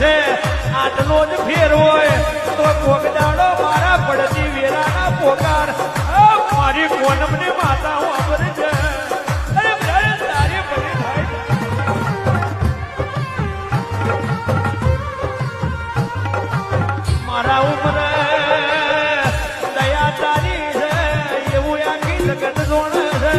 છે. આટલો જ ફેર હોય તો કોગદાડો મારા પડતી વેરાના પોકાર. મારી કોનમની માતા હું અમર છે. મારા ઉપર દયા તારી છે, એવું આખી જગત જોણ છે.